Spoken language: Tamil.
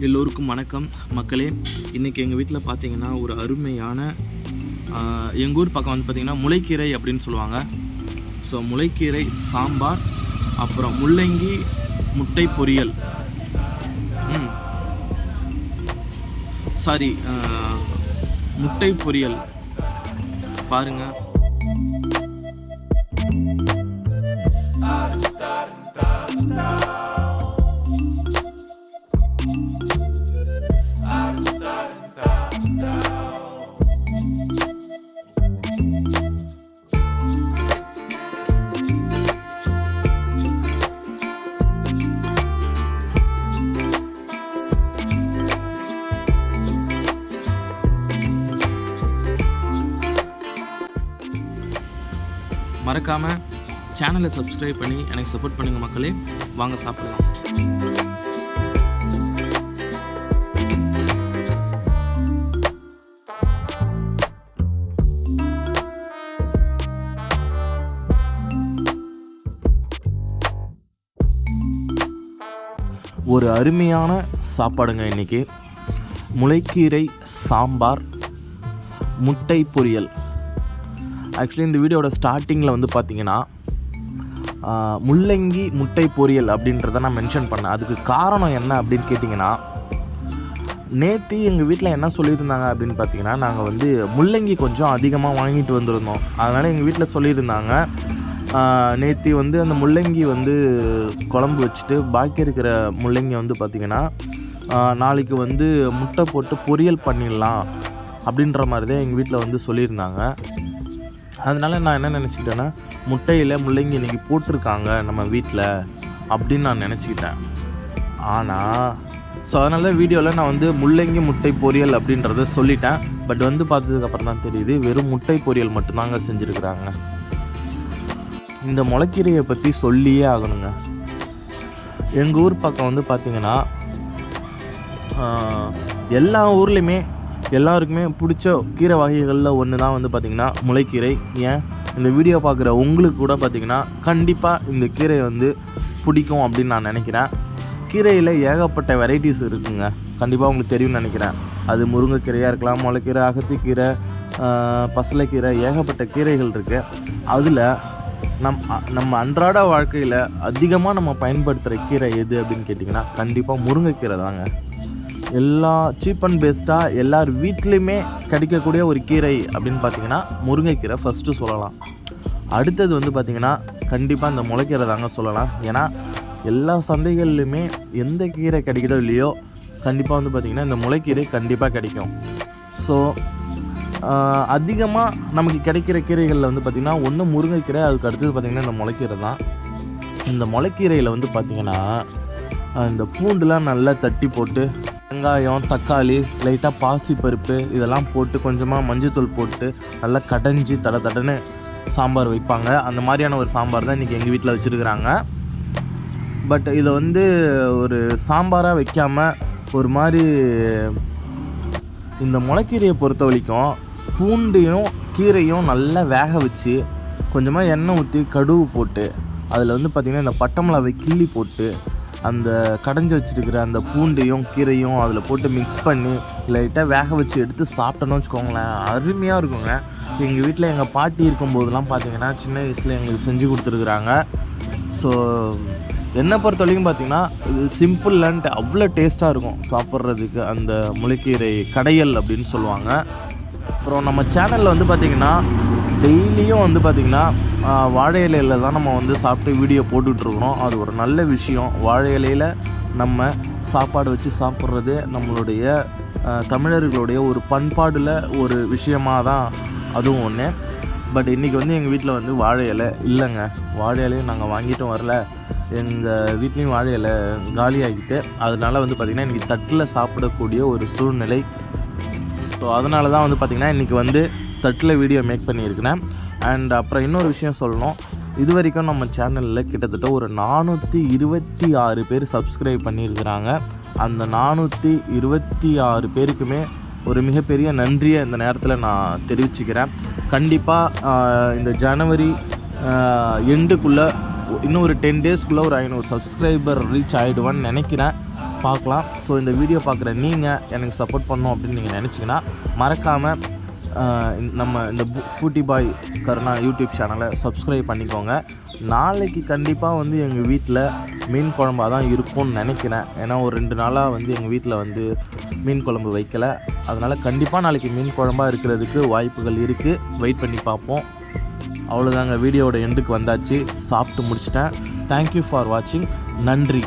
எல்லோருக்கும் வணக்கம். மக்களே இன்றைக்கி எங்கள் வீட்டில் பார்த்தீங்கன்னா ஒரு அருமையான எங்கள் ஊர் பக்கம் வந்து பார்த்திங்கன்னா முளைக்கீரை அப்படின்னு சொல்லுவாங்க. ஸோ முளைக்கீரை சாம்பார் அப்புறம் முள்ளங்கி முட்டை பொரியல். ம். சாரி முட்டை பொரியல். பாருங்கள் மறக்காமல் சேனலை சப்ஸ்கிரைப் பண்ணி எனக்கு சப்போர்ட் பண்ணுங்கள் மக்களே. வாங்க சாப்பிடலாம். ஒரு அருமையான சாப்பாடுங்க இன்னைக்கு. முளைக்கீரை சாம்பார் முட்டை பொரியல். ஆக்சுவலி இந்த வீடியோட ஸ்டார்டிங்கில் வந்து பார்த்தீங்கன்னா முள்ளங்கி முட்டை பொரியல் அப்படின்றத நான் மென்ஷன் பண்ணேன். அதுக்கு காரணம் என்ன அப்படின்னு கேட்டிங்கன்னா நேற்று எங்கள் வீட்டில் என்ன சொல்லியிருந்தாங்க அப்படின்னு பார்த்தீங்கன்னா நாங்கள் வந்து முள்ளங்கி கொஞ்சம் அதிகமாக வாங்கிட்டு வந்திருந்தோம். அதனால் எங்கள் வீட்டில் சொல்லியிருந்தாங்க நேற்று வந்து அந்த முள்ளங்கி வந்து குழம்பு வச்சுட்டு பாக்கி இருக்கிற முள்ளங்கி வந்து பார்த்திங்கன்னா நாளைக்கு வந்து முட்டை போட்டு பொரியல் பண்ணிடலாம் அப்படின்ற மாதிரி தான் எங்கள் வீட்டில் வந்து சொல்லியிருந்தாங்க. அதனால் நான் என்ன நினச்சிக்கிட்டேன்னா முட்டையில் முள்ளங்கி இன்னைக்கு போட்டிருக்காங்க நம்ம வீட்டில் அப்படின்னு நான் நினச்சிக்கிட்டேன். ஆனால் ஸோ அதனால வீடியோவில் நான் வந்து முள்ளங்கி முட்டை பொரியல் அப்படின்றத சொல்லிட்டேன். பட் வந்து பார்த்ததுக்கப்புறம் தான் தெரியுது வெறும் முட்டை பொரியல் மட்டும்தாங்க செஞ்சுருக்குறாங்க. இந்த முளைக்கீரையை பற்றி சொல்லியே ஆகணுங்க. எங்கள் ஊர் பக்கம் வந்து பார்த்திங்கன்னா எல்லா ஊர்லேயுமே எல்லாருக்குமே பிடிச்ச கீரை வகைகளில் ஒன்று தான் வந்து பார்த்திங்கன்னா முளைக்கீரை. ஏன்? இந்த வீடியோ பார்க்குற உங்களுக்கு கூட பார்த்திங்கன்னா கண்டிப்பாக இந்த கீரை வந்து பிடிக்கும் அப்படின்னு நான் நினைக்கிறேன். கீரையில் ஏகப்பட்ட வெரைட்டிஸ் இருக்குங்க. கண்டிப்பாக உங்களுக்கு தெரியும்னு நினைக்கிறேன். அது முருங்கைக்கீரையாக இருக்கலாம் முளைக்கீரை அகத்திக்கீரை பசலைக்கீரை ஏகப்பட்ட கீரைகள் இருக்குது அதில் நம் அ- நம்ம அன்றாட வாழ்க்கையில் அதிகமாக நம்ம பயன்படுத்துகிற கீரை எது அப்படின்னு கேட்டிங்கன்னா கண்டிப்பாக முருங்கைக்கீரை தாங்க. எல்லா சீப் அண்ட் பெஸ்ட்டாக எல்லார் வீட்லேயுமே கிடைக்கக்கூடிய ஒரு கீரை அப்படின்னு பார்த்தீங்கன்னா முருங்கைக்கீரை ஃபஸ்ட்டு சொல்லலாம். அடுத்தது வந்து பார்த்திங்கன்னா கண்டிப்பாக இந்த முளைக்கீரை தாங்க சொல்லலாம். ஏன்னா எல்லா சந்தைகள்லையுமே எந்த கீரை கிடைக்குதோ இல்லையோ கண்டிப்பாக வந்து பார்த்திங்கன்னா இந்த முளைக்கீரை கண்டிப்பாக கிடைக்கும். ஸோ அதிகமாக நமக்கு கிடைக்கிற கீரைகளில் வந்து பார்த்திங்கன்னா ஒன்று முருங்கைக்கீரை அதுக்கு அடுத்தது பார்த்திங்கன்னா இந்த முளைக்கீரை தான். இந்த முளைக்கீரையில் வந்து பார்த்திங்கன்னா இந்த பூண்டுலாம் நல்லா தட்டி போட்டு வெங்காயம் தக்காளி லைட்டாக பாசி பருப்பு இதெல்லாம் போட்டு கொஞ்சமாக மஞ்சத்தூள் போட்டு நல்லா கடைஞ்சி தட தடன்னு சாம்பார் வைப்பாங்க. அந்த மாதிரியான ஒரு சாம்பார் தான் இன்றைக்கி எங்கள் வீட்டில் வச்சுருக்குறாங்க. பட் இதை வந்து ஒரு சாம்பாராக வைக்காமல் ஒரு மாதிரி இந்த முளைக்கீரையை பொறுத்த வரைக்கும் பூண்டையும் கீரையும் நல்லா வேக வச்சு கொஞ்சமாக எண்ணெய் ஊற்றி கடுகு போட்டு அதில் வந்து பார்த்திங்கன்னா இந்த பட்டை மிளகாவை கிள்ளி போட்டு அந்த கடைஞ்சி வச்சுருக்கிற அந்த பூண்டையும் கீரையும் அதில் போட்டு மிக்ஸ் பண்ணி லைட்டாக வேக வச்சு எடுத்து சாப்பிட்டோன்னு வச்சுக்கோங்களேன். அருமையாக இருக்குங்க. எங்கள் வீட்டில் எங்கள் பாட்டி இருக்கும்போதெல்லாம் பார்த்தீங்கன்னா சின்ன வயசில் எங்களுக்கு செஞ்சு கொடுத்துருக்குறாங்க. ஸோ என்னை பொறுத்த வரைக்கும் பார்த்தீங்கன்னா இது சிம்பிள் அண்ட் அவ்வளோ டேஸ்ட்டாக இருக்கும் சாப்பிட்றதுக்கு. அந்த முளைக்கீரை கடையல் அப்படின்னு சொல்லுவாங்க. அப்புறம் நம்ம சேனலில் வந்து பார்த்திங்கன்னா டெய்லியும் வந்து பார்த்திங்கன்னா வாழை இலையில தான் நம்ம வந்து சாப்பிட்டு வீடியோ போட்டுட்ருக்குறோம் அது ஒரு நல்ல விஷயம். வாழை இலையில் நம்ம சாப்பாடு வச்சு சாப்பிட்றது நம்மளுடைய தமிழர்களுடைய ஒரு பண்பாடில் ஒரு விஷயமாக தான் அதுவும் ஒன்று பட் இன்றைக்கி வந்து எங்கள் வீட்டில் வந்து வாழை இலை இல்லைங்க. வாழை இலையும் நாங்கள் வாங்கிட்டும் வரல. எங்கள் வீட்லேயும் வாழை இலை காலியாகிட்டு அதனால் அதனால வந்து பார்த்திங்கன்னா இன்றைக்கி தட்டில் சாப்பிடக்கூடிய ஒரு சூழ்நிலை. ஸோ அதனால தான் வந்து பார்த்திங்கன்னா இன்றைக்கி வந்து தட்டில் வீடியோ மேக் பண்ணியிருக்கிறேன். அண்ட் அப்புறம் இன்னொரு விஷயம் சொல்லணும். இது வரைக்கும் நம்ம சேனலில் கிட்டத்தட்ட ஒரு நானூற்றி இருபத்தி ஆறு பேர் சப்ஸ்கிரைப் பண்ணியிருக்கிறாங்க. அந்த நானூற்றி இருபத்தி ஆறு பேருக்குமே ஒரு மிகப்பெரிய நன்றியை இந்த நேரத்தில் நான் தெரிவிச்சுக்கிறேன். கண்டிப்பாக இந்த ஜனவரி எண்டுக்குள்ளே இன்னும் ஒரு டென் டேஸ்க்குள்ளே ஒரு ஐநூறு சப்ஸ்கிரைபர் ரீச் ஆகிடுவான்னு நினைக்கிறேன். பார்க்கலாம். ஸோ இந்த வீடியோ பார்க்குற நீங்கள் எனக்கு சப்போர்ட் பண்ணணும் அப்படின்னு நீங்கள் நினச்சிங்கன்னா மறக்காமல் நம்ம இந்த ஃபூட்டி பாய் கருணா யூடியூப் சேனலை சப்ஸ்கிரைப் பண்ணிக்கோங்க. நாளைக்கு கண்டிப்பாக வந்து எங்கள் வீட்டில் மீன் குழம்பா தான் இருக்கும்னு நினைக்கிறேன். ஏன்னா ஒரு ரெண்டு நாளாக வந்து எங்கள் வீட்டில் வந்து மீன் குழம்பு வைக்கல. அதனால் கண்டிப்பாக நாளைக்கு மீன் குழம்பா இருக்கிறதுக்கு வாய்ப்புகள் இருக்குது வெயிட் பண்ணி பார்ப்போம். அவ்வளோதாங்க வீடியோவோட எண்டுக்கு வந்தாச்சு. சாப்பிட்டு முடிச்சிட்டேன். தேங்க்யூ ஃபார் வாட்சிங் நன்றி.